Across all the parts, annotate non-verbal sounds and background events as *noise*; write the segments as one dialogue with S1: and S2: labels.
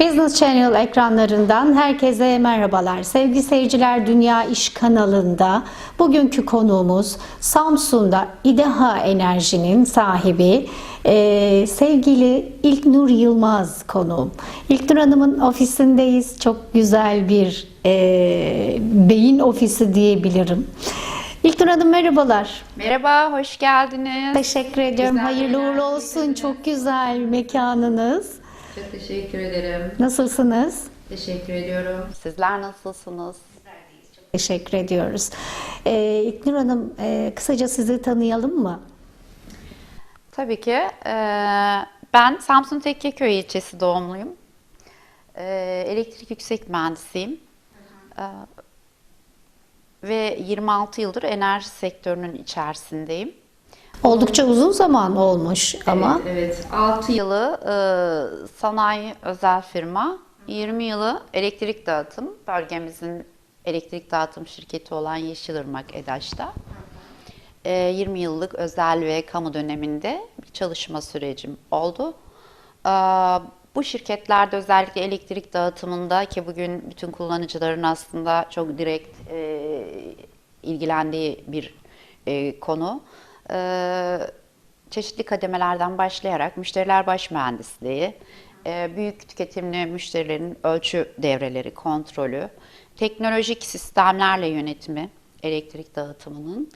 S1: Business Channel ekranlarından herkese merhabalar. Sevgili seyirciler Dünya İş kanalında bugünkü konuğumuz Samsun'da İdeha Enerji'nin sahibi e, sevgili İlknur Yılmaz konuğum. İlknur Hanım'ın ofisindeyiz. Çok güzel bir e, beyin ofisi diyebilirim. İlknur Hanım merhabalar.
S2: Merhaba, hoş geldiniz.
S1: Teşekkür ediyorum.
S2: Güzel
S1: Hayırlı uğurlu olsun. Çok güzel mekanınız.
S2: Çok teşekkür ederim.
S1: Nasılsınız?
S2: Teşekkür ediyorum. Sizler nasılsınız?
S1: Teşekkür ediyoruz. Ee, İlknur Hanım, e, kısaca sizi tanıyalım mı?
S2: Tabii ki. Ee, ben Samsun Tekkeköy ilçesi doğumluyum. Ee, elektrik yüksek mühendisiyim. Ee, ve 26 yıldır enerji sektörünün içerisindeyim.
S1: Oldukça uzun zaman olmuş ama
S2: Evet, 6 yılı e, sanayi özel firma, 20 yılı elektrik dağıtım, bölgemizin elektrik dağıtım şirketi olan Yeşilırmak EDAŞ'ta. E, 20 yıllık özel ve kamu döneminde bir çalışma sürecim oldu. E, bu şirketlerde özellikle elektrik dağıtımında ki bugün bütün kullanıcıların aslında çok direkt e, ilgilendiği bir e, konu. E, çeşitli kademelerden başlayarak müşteriler baş mühendisliği, e, büyük tüketimli müşterilerin ölçü devreleri, kontrolü, teknolojik sistemlerle yönetimi, elektrik dağıtımının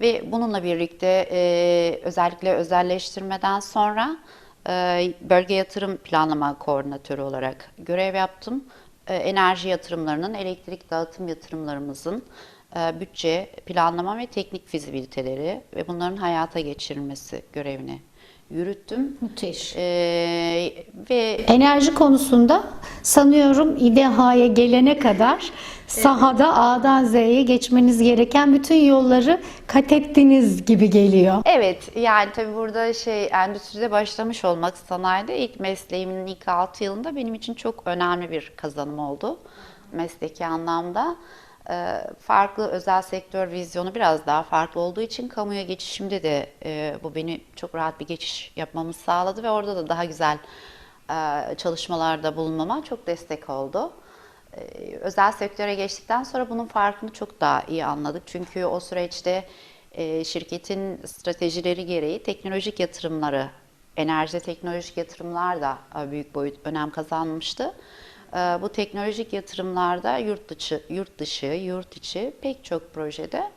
S2: ve bununla birlikte e, özellikle özelleştirmeden sonra e, bölge yatırım planlama koordinatörü olarak görev yaptım. E, enerji yatırımlarının, elektrik dağıtım yatırımlarımızın bütçe, planlama ve teknik fizibiliteleri ve bunların hayata geçirilmesi görevini yürüttüm.
S1: müthiş.
S2: E, ve
S1: Enerji konusunda sanıyorum İDH'ya gelene kadar sahada A'dan Z'ye geçmeniz gereken bütün yolları kat ettiniz gibi geliyor.
S2: Evet yani tabii burada şey endüstride başlamış olmak sanayide ilk mesleğimin ilk 6 yılında benim için çok önemli bir kazanım oldu mesleki anlamda. Ee, farklı özel sektör vizyonu biraz daha farklı olduğu için kamuya geçişimde de e, bu beni çok rahat bir geçiş yapmamı sağladı ve orada da daha güzel e, çalışmalarda bulunmama çok destek oldu. Ee, özel sektöre geçtikten sonra bunun farkını çok daha iyi anladık. Çünkü o süreçte e, şirketin stratejileri gereği teknolojik yatırımları, enerjide teknolojik yatırımlar da e, büyük boyut önem kazanmıştı. E, Bu teknolojik yatırımlarda yurt dışı, yurt dışı, yurt içi pek çok projede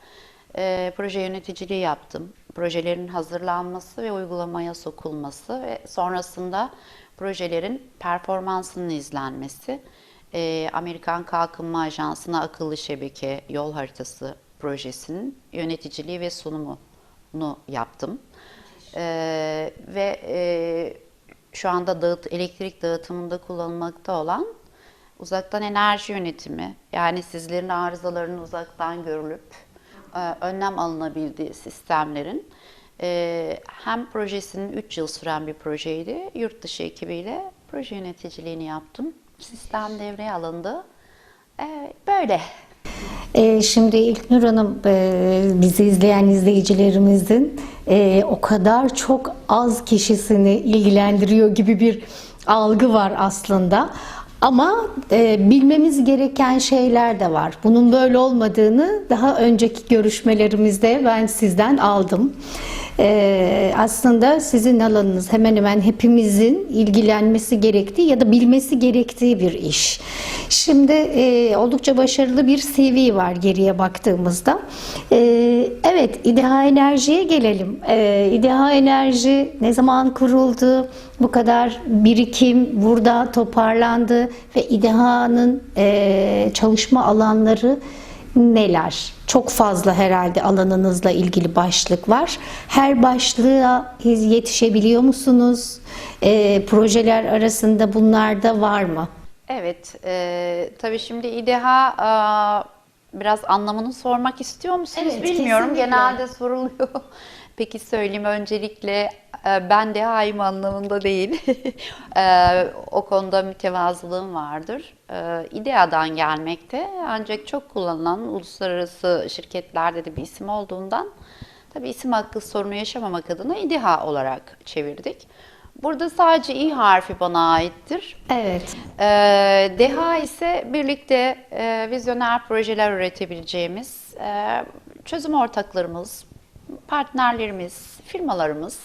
S2: e, proje yöneticiliği yaptım. Projelerin hazırlanması ve uygulamaya sokulması ve sonrasında projelerin performansının izlenmesi. E, Amerikan Kalkınma Ajansı'na akıllı şebeke yol haritası projesinin yöneticiliği ve sunumunu yaptım. E, ve e, şu anda dağıt, elektrik dağıtımında kullanılmakta olan uzaktan enerji yönetimi yani sizlerin arızalarının uzaktan görülüp e, önlem alınabildiği sistemlerin e, hem projesinin 3 yıl süren bir projeydi. Yurt dışı ekibiyle proje yöneticiliğini yaptım. Sistem devreye alındı. E, böyle.
S1: Şimdi İlknur Hanım bizi izleyen izleyicilerimizin o kadar çok az kişisini ilgilendiriyor gibi bir algı var aslında. Ama e, bilmemiz gereken şeyler de var. Bunun böyle olmadığını daha önceki görüşmelerimizde ben sizden aldım. E, aslında sizin alanınız hemen hemen hepimizin ilgilenmesi gerektiği ya da bilmesi gerektiği bir iş. Şimdi e, oldukça başarılı bir CV var geriye baktığımızda. E, evet, İDEHA Enerji'ye gelelim. E, İDEHA Enerji ne zaman kuruldu? Bu kadar birikim burada toparlandı ve İDEHA'nın e, çalışma alanları neler? Çok fazla herhalde alanınızla ilgili başlık var. Her başlığa yetişebiliyor musunuz? E, projeler arasında bunlar da var mı?
S2: Evet, e, tabii şimdi İDEHA e, biraz anlamını sormak istiyor musunuz
S1: Evet,
S2: bilmiyorum.
S1: kesinlikle.
S2: Genelde soruluyor. Peki söyleyeyim öncelikle e, ben DEHA'yım anlamında değil. *laughs* E, o konuda mütevazılığım vardır. E, İDEA'dan gelmekte ancak çok kullanılan uluslararası şirketlerde de bir isim olduğundan tabii isim hakkı sorunu yaşamamak adına İDEHA olarak çevirdik. Burada sadece İ harfi bana aittir.
S1: Evet.
S2: DEHA ise birlikte e, vizyoner projeler üretebileceğimiz e, çözüm ortaklarımız, partnerlerimiz, firmalarımız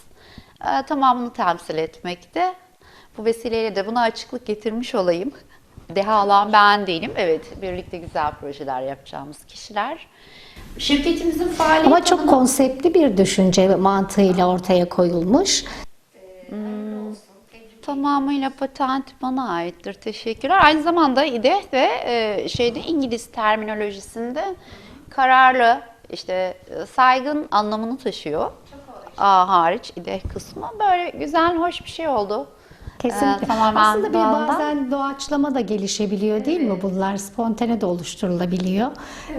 S2: e, tamamını temsil etmekte. Bu vesileyle de buna açıklık getirmiş olayım. DEHA alan ben değilim. Evet, birlikte güzel projeler yapacağımız kişiler. Şirketimizin faaliyet
S1: Ama çok
S2: alanı-
S1: konseptli bir düşünce mantığıyla ortaya koyulmuş.
S2: Tamamıyla patent bana aittir. Teşekkürler. Aynı zamanda İDEH de e, şeyde İngiliz terminolojisinde kararlı, işte e, saygın anlamını taşıyor. A hariç İDEH kısmı. Böyle güzel, hoş bir şey oldu.
S1: Kesinlikle.
S2: Ee, tamamen
S1: Aslında bir
S2: doğaldan.
S1: bazen doğaçlama da gelişebiliyor değil mi bunlar? Spontane de oluşturulabiliyor.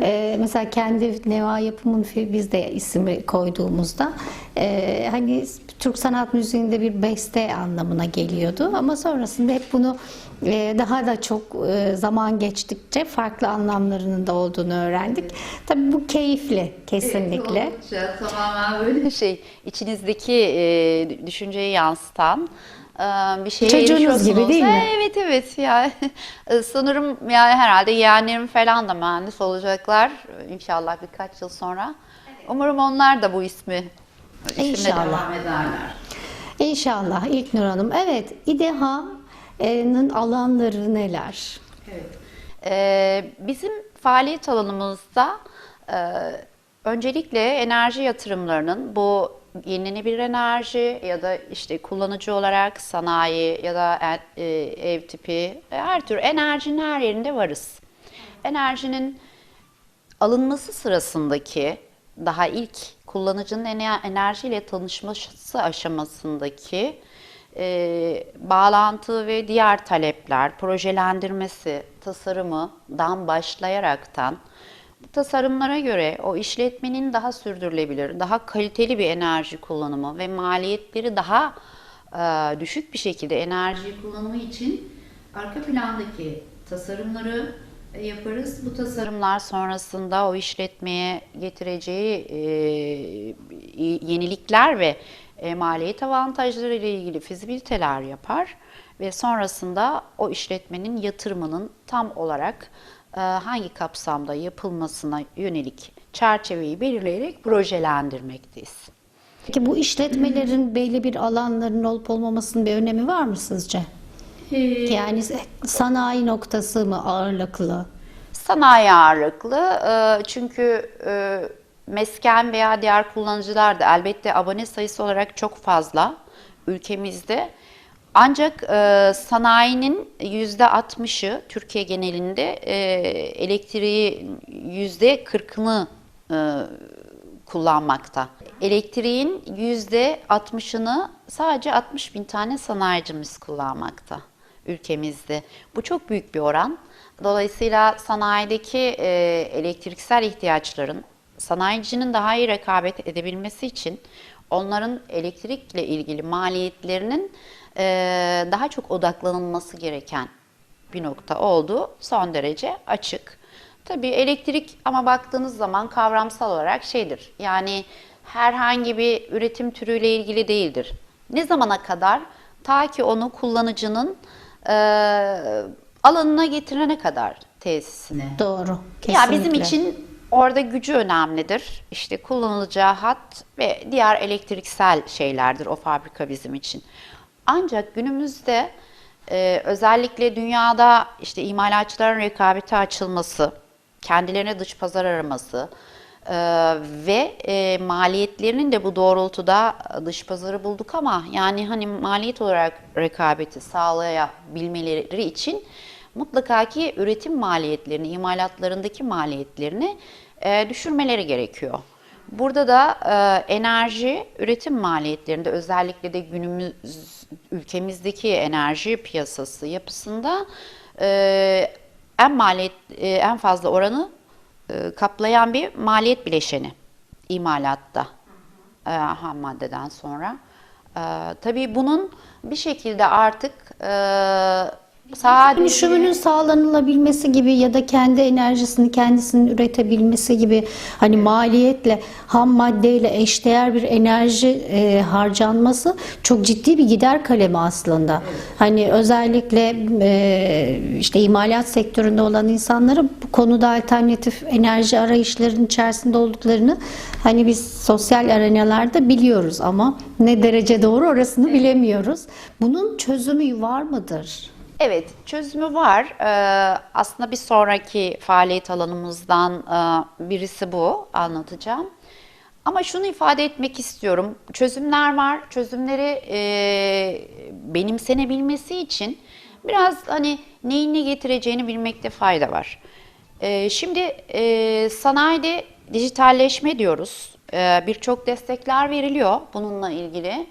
S1: Ee, mesela kendi Neva Yapım'ın biz de ismi koyduğumuzda e, hani Türk sanat müziğinde bir beste anlamına geliyordu ama sonrasında hep bunu e, daha da çok e, zaman geçtikçe farklı anlamlarının da olduğunu öğrendik. Tabii bu keyifli kesinlikle.
S2: Oldukça tamamen böyle şey, içinizdeki e, düşünceyi yansıtan bir şeye
S1: Çocuğunuz gibi değil mi?
S2: Evet evet ya *laughs* E, sanırım yani herhalde yeğenlerim falan da mühendis olacaklar inşallah birkaç yıl sonra. Umarım onlar da bu ismi
S1: İnşallah.
S2: devam ederler.
S1: İnşallah İlknur Hanım. Evet İDEHA'nın alanları neler?
S2: Ee, bizim faaliyet alanımızda e, öncelikle enerji yatırımlarının bu yenilenebilir enerji ya da işte kullanıcı olarak sanayi ya da e, ev tipi her tür enerjinin her yerinde varız. Enerjinin alınması sırasındaki daha ilk kullanıcının ene- enerjiyle tanışması aşamasındaki e, bağlantı ve diğer talepler, projelendirmesi, tasarımından başlayaraktan bu tasarımlara göre o işletmenin daha sürdürülebilir, daha kaliteli bir enerji kullanımı ve maliyetleri daha e, düşük bir şekilde enerji kullanımı için arka plandaki tasarımları yaparız. Bu tasarımlar sonrasında o işletmeye getireceği e, yenilikler ve e, maliyet avantajları ile ilgili fizibiliteler yapar ve sonrasında o işletmenin yatırımının tam olarak e, hangi kapsamda yapılmasına yönelik çerçeveyi belirleyerek projelendirmekteyiz.
S1: Peki bu işletmelerin belli bir alanların olup olmamasının bir önemi var mı sizce? Yani sanayi noktası mı ağırlıklı?
S2: Sanayi ağırlıklı e, çünkü e, mesken veya diğer kullanıcılar da elbette abone sayısı olarak çok fazla ülkemizde. Ancak e, sanayinin yüzde 60'ı Türkiye genelinde e, elektriği yüzde 40'ını e, kullanmakta. Elektriğin yüzde 60'ını sadece 60 bin tane sanayicimiz kullanmakta ülkemizde. Bu çok büyük bir oran. Dolayısıyla sanayideki e, elektriksel ihtiyaçların sanayicinin daha iyi rekabet edebilmesi için onların elektrikle ilgili maliyetlerinin e, daha çok odaklanılması gereken bir nokta oldu. Son derece açık. Tabii elektrik ama baktığınız zaman kavramsal olarak şeydir. Yani herhangi bir üretim türüyle ilgili değildir. Ne zamana kadar? Ta ki onu kullanıcının e, alanına getirene kadar tesisine.
S1: Doğru.
S2: Ya bizim
S1: kesinlikle.
S2: için orada gücü önemlidir. İşte kullanılacağı hat ve diğer elektriksel şeylerdir o fabrika bizim için. Ancak günümüzde e, özellikle dünyada işte imalatçıların rekabete açılması, kendilerine dış pazar araması ve e, maliyetlerinin de bu doğrultuda dış pazarı bulduk ama yani hani maliyet olarak rekabeti sağlayabilmeleri için mutlaka ki üretim maliyetlerini, imalatlarındaki maliyetlerini e, düşürmeleri gerekiyor. Burada da e, enerji üretim maliyetlerinde özellikle de günümüz ülkemizdeki enerji piyasası yapısında e, en maliyet e, en fazla oranı e, kaplayan bir maliyet bileşeni imalatta e, ham maddeden sonra. E, tabii bunun bir şekilde artık e, sadece
S1: Dönüşümünün sağlanılabilmesi gibi ya da kendi enerjisini kendisinin üretebilmesi gibi hani maliyetle ham maddeyle eşdeğer bir enerji e, harcanması çok ciddi bir gider kalemi aslında. Hani özellikle e, işte imalat sektöründe olan insanların bu konuda alternatif enerji arayışlarının içerisinde olduklarını hani biz sosyal arenalarda biliyoruz ama ne derece doğru orasını bilemiyoruz. Bunun çözümü var mıdır?
S2: Evet, çözümü var. Ee, aslında bir sonraki faaliyet alanımızdan e, birisi bu anlatacağım. Ama şunu ifade etmek istiyorum. Çözümler var. Çözümleri e, benimsenebilmesi için biraz hani neyin ne getireceğini bilmekte fayda var. E, şimdi sanayide dijitalleşme diyoruz. Birçok destekler veriliyor bununla ilgili.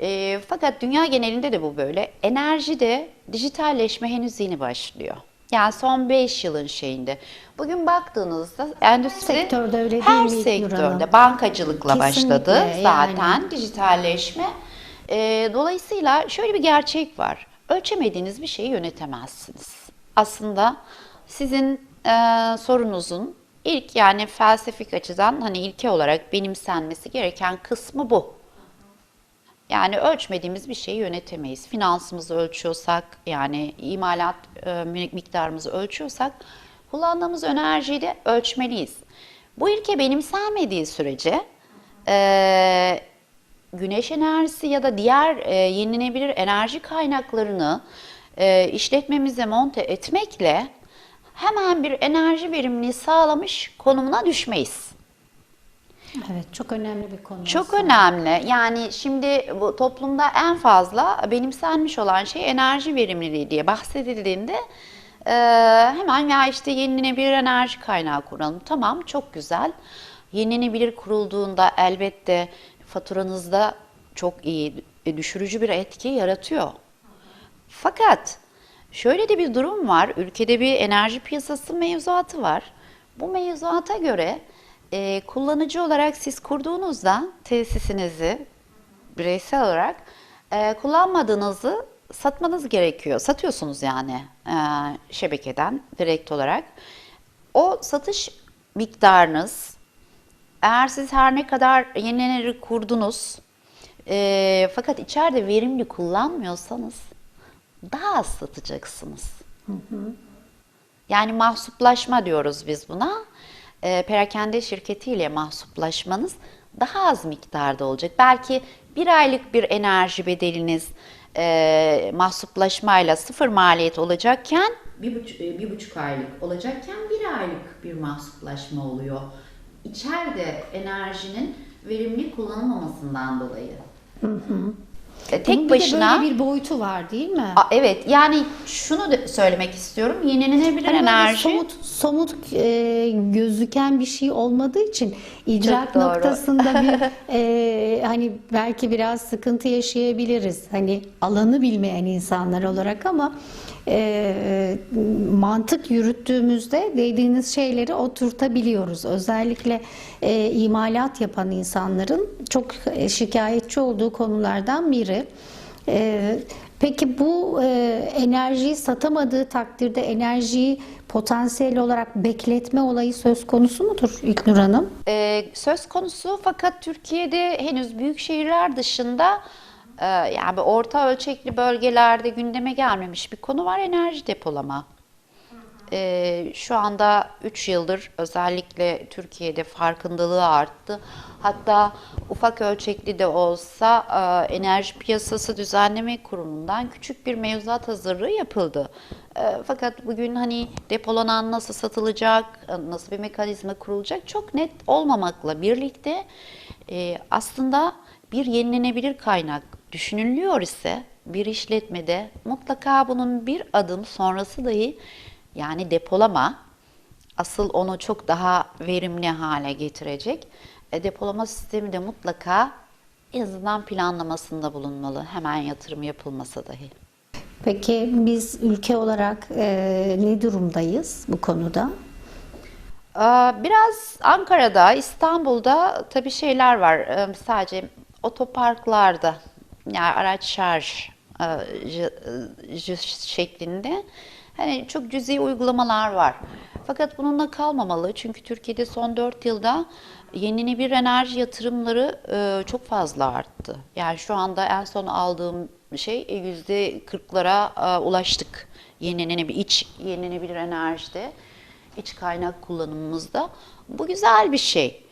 S2: E, fakat dünya genelinde de bu böyle. Enerjide dijitalleşme henüz yeni başlıyor. Yani son 5 yılın şeyinde. Bugün baktığınızda endüstri
S1: sektörde öyle değil
S2: her
S1: mi
S2: sektörde bankacılıkla başladı
S1: Kesinlikle,
S2: zaten
S1: yani.
S2: dijitalleşme. E, dolayısıyla şöyle bir gerçek var. Ölçemediğiniz bir şeyi yönetemezsiniz. Aslında sizin e, sorunuzun ilk yani felsefik açıdan hani ilke olarak benimsenmesi gereken kısmı bu. Yani ölçmediğimiz bir şeyi yönetemeyiz. Finansımızı ölçüyorsak, yani imalat e, miktarımızı ölçüyorsak, kullandığımız enerjiyi de ölçmeliyiz. Bu ilke benimsenmediği sürece e, güneş enerjisi ya da diğer e, yenilenebilir enerji kaynaklarını e, işletmemize monte etmekle hemen bir enerji verimliliği sağlamış konumuna düşmeyiz.
S1: Evet, çok önemli bir konu.
S2: Çok
S1: aslında.
S2: önemli. Yani şimdi bu toplumda en fazla benimsenmiş olan şey enerji verimliliği diye bahsedildiğinde e, hemen ya işte yenilenebilir enerji kaynağı kuralım. Tamam çok güzel. Yenilenebilir kurulduğunda elbette faturanızda çok iyi e, düşürücü bir etki yaratıyor. Fakat şöyle de bir durum var. Ülkede bir enerji piyasası mevzuatı var. Bu mevzuata göre e, kullanıcı olarak siz kurduğunuzda tesisinizi bireysel olarak e, kullanmadığınızı satmanız gerekiyor. Satıyorsunuz yani e, şebekeden direkt olarak. O satış miktarınız eğer siz her ne kadar yenilenebilir kurdunuz e, fakat içeride verimli kullanmıyorsanız daha az satacaksınız. Yani mahsuplaşma diyoruz biz buna. E, perakende şirketiyle mahsuplaşmanız daha az miktarda olacak. Belki bir aylık bir enerji bedeliniz e, mahsuplaşmayla sıfır maliyet olacakken bir buçuk, e, bir buçuk aylık olacakken bir aylık bir mahsuplaşma oluyor. İçeride enerjinin verimli kullanılmamasından dolayı. E,
S1: Bunun
S2: tek
S1: bir de
S2: başına
S1: böyle bir boyutu var değil mi?
S2: A, evet yani şunu da söylemek istiyorum. Yenilenebilir
S1: Hani
S2: enerji
S1: somut somut e, gözüken bir şey olmadığı için idrak noktasında bir *laughs* e, hani belki biraz sıkıntı yaşayabiliriz. Hani alanı bilmeyen insanlar olarak ama e, mantık yürüttüğümüzde dediğiniz şeyleri oturtabiliyoruz. Özellikle e, imalat yapan insanların çok e, şikayetçi olduğu konulardan biri. Ee, peki bu e, enerjiyi satamadığı takdirde enerjiyi potansiyel olarak bekletme olayı söz konusu mudur İlknur Hanım?
S2: e, söz konusu fakat Türkiye'de henüz büyük şehirler dışında e, yani orta ölçekli bölgelerde gündeme gelmemiş bir konu var enerji depolama. E, şu anda 3 yıldır özellikle Türkiye'de farkındalığı arttı. Hatta ufak ölçekli de olsa e, Enerji Piyasası Düzenleme Kurumu'ndan küçük bir mevzuat hazırlığı yapıldı. E, fakat bugün hani depolanan nasıl satılacak, e, nasıl bir mekanizma kurulacak çok net olmamakla birlikte e, aslında bir yenilenebilir kaynak düşünülüyor ise bir işletmede mutlaka bunun bir adım sonrası dahi yani depolama asıl onu çok daha verimli hale getirecek. E, depolama sistemi de mutlaka en azından planlamasında bulunmalı. Hemen yatırım yapılmasa dahi.
S1: Peki biz ülke olarak e, ne durumdayız bu konuda?
S2: Ee, Biraz Ankara'da, İstanbul'da tabii şeyler var. Ee, Sadece otoparklarda yani araç şarj e, e, şeklinde. Hani çok cüzi uygulamalar var. Fakat bununla kalmamalı. Çünkü Türkiye'de son 4 yılda yenilenebilir enerji yatırımları e, çok fazla arttı. Yani şu anda en son aldığım şey e, yüzde 40'lara e, ulaştık. Yenilenebilir, iç yenilenebilir enerjide, iç kaynak kullanımımızda. Bu güzel bir şey.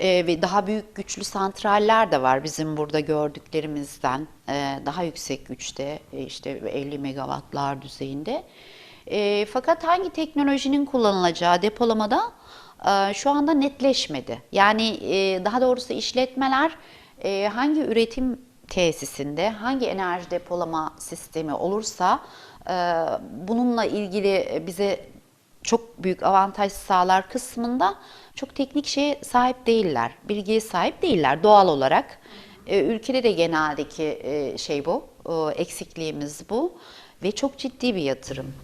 S2: Ee, ve daha büyük güçlü santraller de var bizim burada gördüklerimizden Ee, daha yüksek güçte e, işte 50 megawattlar düzeyinde. Ee, fakat hangi teknolojinin kullanılacağı depolamada e, şu anda netleşmedi. Yani e, daha doğrusu işletmeler e, hangi üretim tesisinde hangi enerji depolama sistemi olursa e, bununla ilgili bize çok büyük avantaj sağlar kısmında çok teknik şeye sahip değiller, bilgiye sahip değiller doğal olarak. E, ülkede de geneldeki e, şey bu, e, eksikliğimiz bu ve çok ciddi bir yatırım.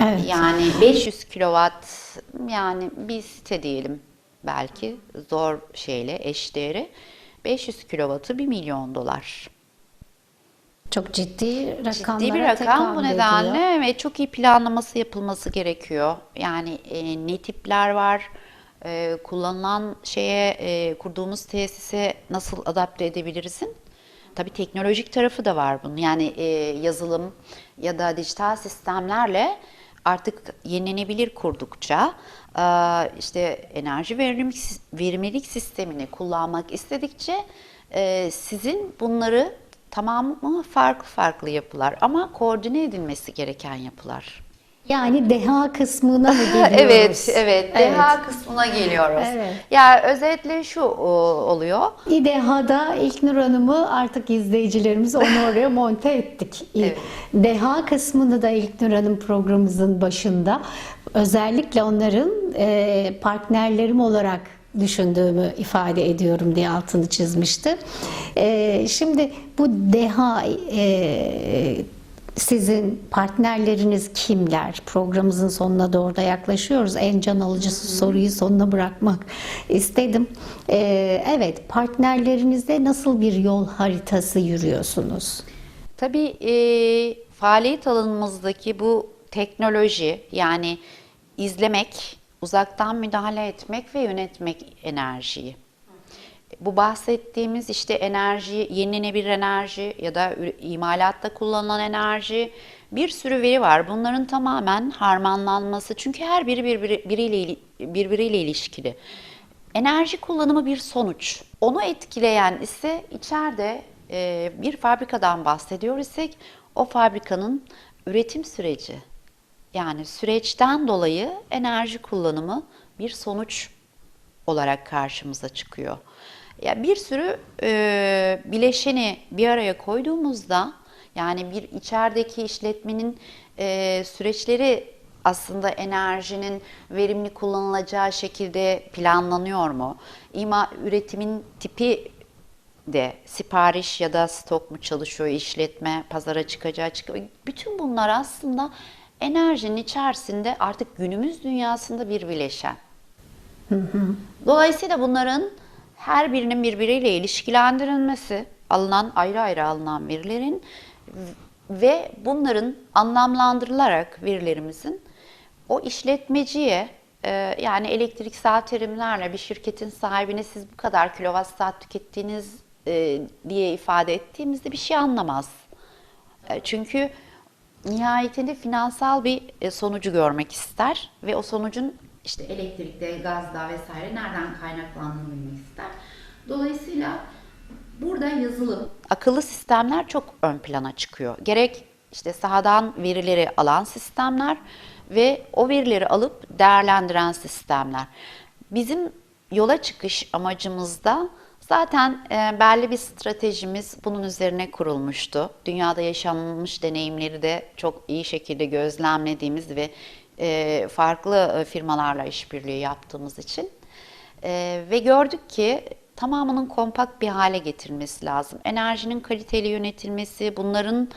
S1: Evet.
S2: Yani 500 kilowatt yani bir site diyelim belki zor şeyle eşdeğeri 500 kilowattı 1 milyon dolar.
S1: Çok ciddi rakamlara
S2: Ciddi bir rakam bu nedenle
S1: ediyor.
S2: evet çok iyi planlaması yapılması gerekiyor. Yani e, ne tipler var, e, kullanılan şeye e, kurduğumuz tesise nasıl adapte edebilirsin? Tabii teknolojik tarafı da var bunun. Yani e, yazılım ya da dijital sistemlerle artık yenilenebilir kurdukça e, işte enerji verimlilik, sistemini kullanmak istedikçe e, sizin bunları tamamı farklı farklı yapılar ama koordine edilmesi gereken yapılar.
S1: Yani deha kısmına mı *laughs* geliyoruz?
S2: evet, evet. Deha kısmına geliyoruz.
S1: Evet.
S2: Ya özetle şu o, oluyor.
S1: İDEHA'da İlknur Hanım'ı artık izleyicilerimiz onu oraya *laughs* monte ettik.
S2: Evet.
S1: Deha kısmını da İlknur Hanım programımızın başında özellikle onların e, partnerlerim olarak düşündüğümü ifade ediyorum diye altını çizmişti. E, şimdi bu deha e, sizin partnerleriniz kimler? Programımızın sonuna doğru da yaklaşıyoruz. En can alıcısı soruyu sonuna bırakmak istedim. Ee, evet, partnerlerinizde nasıl bir yol haritası yürüyorsunuz?
S2: Tabii e, faaliyet alanımızdaki bu teknoloji yani izlemek, uzaktan müdahale etmek ve yönetmek enerjiyi. Bu bahsettiğimiz işte enerji, yenilenebilir enerji ya da imalatta kullanılan enerji bir sürü veri var. Bunların tamamen harmanlanması çünkü her biri birbiri, biriyle, ili- birbiriyle ilişkili. Enerji kullanımı bir sonuç. Onu etkileyen ise içeride e, bir fabrikadan bahsediyor isek o fabrikanın üretim süreci. Yani süreçten dolayı enerji kullanımı bir sonuç olarak karşımıza çıkıyor. Ya bir sürü e, bileşeni bir araya koyduğumuzda yani bir içerideki işletmenin e, süreçleri aslında enerjinin verimli kullanılacağı şekilde planlanıyor mu? İma üretimin tipi de sipariş ya da stok mu çalışıyor işletme, pazara çıkacağı çıkıyor. Bütün bunlar aslında enerjinin içerisinde artık günümüz dünyasında bir bileşen. Dolayısıyla bunların her birinin birbiriyle ilişkilendirilmesi, alınan ayrı ayrı alınan verilerin ve bunların anlamlandırılarak verilerimizin o işletmeciye e, yani elektriksel terimlerle bir şirketin sahibine siz bu kadar kilowatt saat tükettiğiniz e, diye ifade ettiğimizde bir şey anlamaz. E, Çünkü nihayetinde finansal bir sonucu görmek ister ve o sonucun işte elektrikte, gazda vesaire nereden kaynaklandığını bilmek ister. Dolayısıyla burada yazılım, akıllı sistemler çok ön plana çıkıyor. Gerek işte sahadan verileri alan sistemler ve o verileri alıp değerlendiren sistemler. Bizim yola çıkış amacımızda Zaten e, belli bir stratejimiz bunun üzerine kurulmuştu. Dünyada yaşanmış deneyimleri de çok iyi şekilde gözlemlediğimiz ve e, farklı e, firmalarla işbirliği yaptığımız için. E, ve gördük ki tamamının kompakt bir hale getirilmesi lazım. Enerjinin kaliteli yönetilmesi, bunların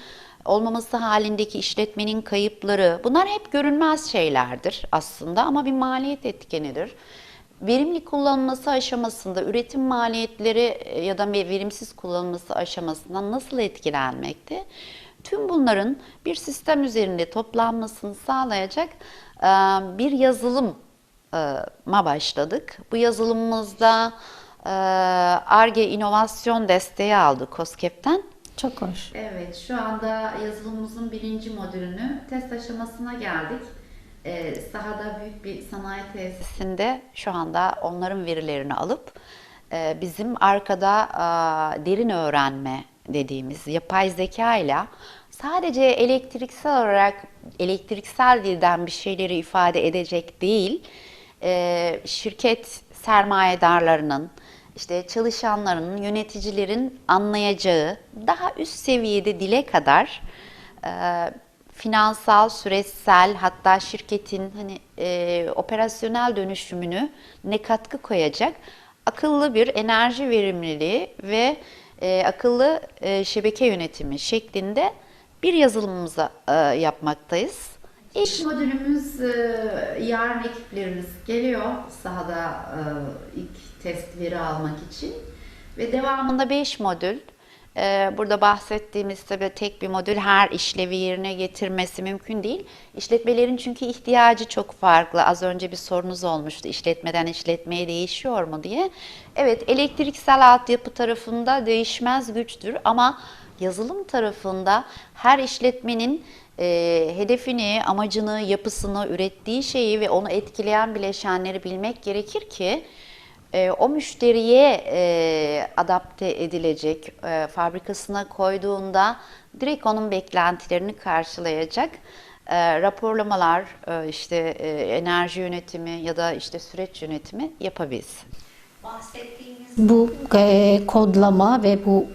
S2: olmaması halindeki işletmenin kayıpları, bunlar hep görünmez şeylerdir aslında ama bir maliyet etkenidir verimli kullanılması aşamasında üretim maliyetleri ya da verimsiz kullanılması aşamasından nasıl etkilenmekte? Tüm bunların bir sistem üzerinde toplanmasını sağlayacak e, bir yazılıma başladık. Bu yazılımımızda e, ARGE inovasyon desteği aldı COSGAP'ten.
S1: Çok hoş.
S2: Evet, şu anda yazılımımızın birinci modülünü test aşamasına geldik. Ee, sahada büyük bir sanayi tesisinde şu anda onların verilerini alıp e, bizim arkada e, derin öğrenme dediğimiz yapay zeka ile sadece elektriksel olarak elektriksel dilden bir şeyleri ifade edecek değil, e, şirket sermayedarlarının, işte çalışanların, yöneticilerin anlayacağı daha üst seviyede dile kadar e, finansal, süreçsel hatta şirketin hani e, operasyonel dönüşümünü ne katkı koyacak? Akıllı bir enerji verimliliği ve e, akıllı e, şebeke yönetimi şeklinde bir yazılımımızı e, yapmaktayız. İlk modülümüz e, yarın ekiplerimiz geliyor sahada e, ilk test veri almak için ve devamında 5 modül. E, Burada bahsettiğimiz tabii tek bir modül her işlevi yerine getirmesi mümkün değil. İşletmelerin çünkü ihtiyacı çok farklı. Az önce bir sorunuz olmuştu işletmeden işletmeye değişiyor mu diye. Evet elektriksel altyapı tarafında değişmez güçtür ama yazılım tarafında her işletmenin e, hedefini, amacını, yapısını, ürettiği şeyi ve onu etkileyen bileşenleri bilmek gerekir ki e, o müşteriye e, adapte edilecek, e, fabrikasına koyduğunda direkt onun beklentilerini karşılayacak e, raporlamalar, işte enerji yönetimi ya da işte süreç yönetimi yapabilsin.
S3: Bahsettiğimiz
S1: Bu kodlama ve bu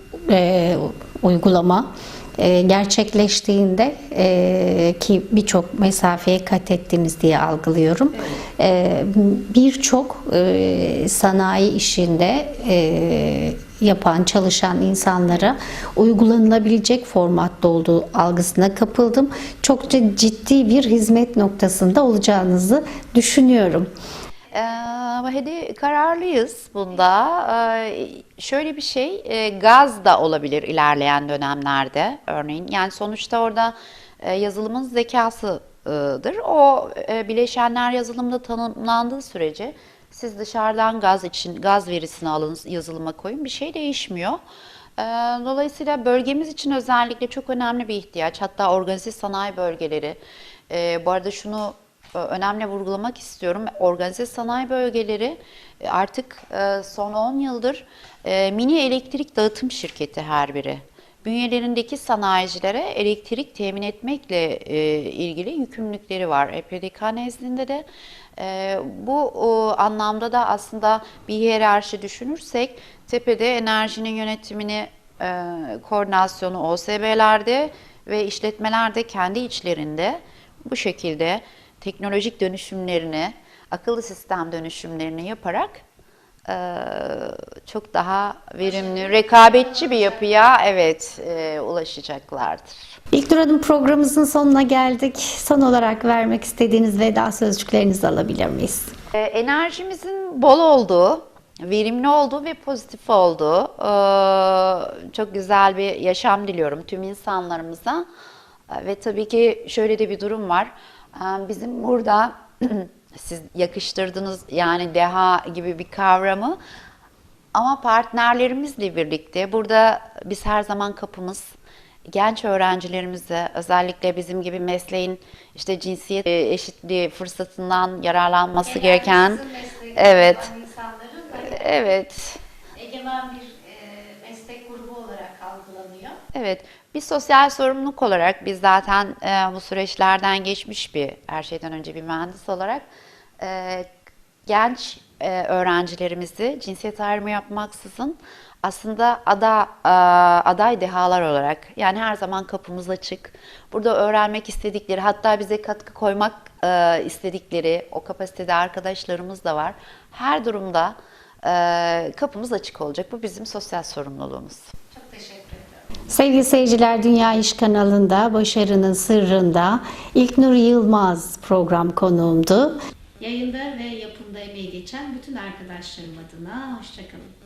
S1: uygulama e, gerçekleştiğinde e, ki birçok mesafeye kat ettiniz diye algılıyorum. E, Birçok e, sanayi işinde yapan, çalışan insanlara uygulanılabilecek formatta olduğu algısına kapıldım. Çokça ciddi bir hizmet noktasında olacağınızı düşünüyorum.
S2: Ee, hadi kararlıyız bunda. Ee, şöyle bir şey, e, gaz da olabilir ilerleyen dönemlerde örneğin. Yani sonuçta orada e, yazılımın zekasıdır. O e, bileşenler yazılımda tanımlandığı sürece siz dışarıdan gaz için gaz verisini alın, yazılıma koyun bir şey değişmiyor. Ee, Dolayısıyla bölgemiz için özellikle çok önemli bir ihtiyaç. Hatta organize sanayi bölgeleri. Bu arada şunu önemli vurgulamak istiyorum. Organize sanayi bölgeleri e, artık e, son 10 yıldır e, mini elektrik dağıtım şirketi her biri. Bünyelerindeki sanayicilere elektrik temin etmekle ilgili yükümlülükleri var. EPDK nezdinde de bu anlamda da aslında bir hiyerarşi düşünürsek tepede enerjinin yönetimini koordinasyonu OSB'lerde ve işletmelerde kendi içlerinde bu şekilde teknolojik dönüşümlerini, akıllı sistem dönüşümlerini yaparak eee, çok daha verimli, rekabetçi bir yapıya evet eee, ulaşacaklardır.
S1: İlknur Hanım programımızın sonuna geldik. Son olarak vermek istediğiniz veda sözcüklerinizi alabilir miyiz?
S2: Ee, Enerjimizin bol olduğu, verimli olduğu ve pozitif olduğu ee, çok güzel bir yaşam diliyorum tüm insanlarımıza. Ee, Ve tabii ki şöyle de bir durum var. Ee, Bizim burada *clears throat* siz yakıştırdınız yani deha gibi bir kavramı. Ama partnerlerimizle birlikte burada biz her zaman kapımız. Genç öğrencilerimize özellikle bizim gibi mesleğin işte cinsiyet e, eşitliği fırsatından yararlanması gereken
S3: bizim mesleği
S2: evet. evet.
S3: egemen bir e, meslek grubu olarak algılanıyor.
S2: Evet, bir sosyal sorumluluk olarak biz zaten e, bu süreçlerden geçmiş bir, her şeyden önce bir mühendis olarak e, genç e, öğrencilerimizi cinsiyet ayrımı yapmaksızın aslında ada, e, aday dehalar olarak yani her zaman kapımız açık. Burada öğrenmek istedikleri hatta bize katkı koymak e, istedikleri o kapasitede arkadaşlarımız da var. Her durumda e, kapımız açık olacak. Bu bizim sosyal sorumluluğumuz.
S1: Sevgili seyirciler Dünya İş kanalında Başarının Sırrında İlknur Yılmaz program konuğumdu.
S3: Yayında ve yapımda emeği geçen bütün arkadaşlarım adına hoşçakalın.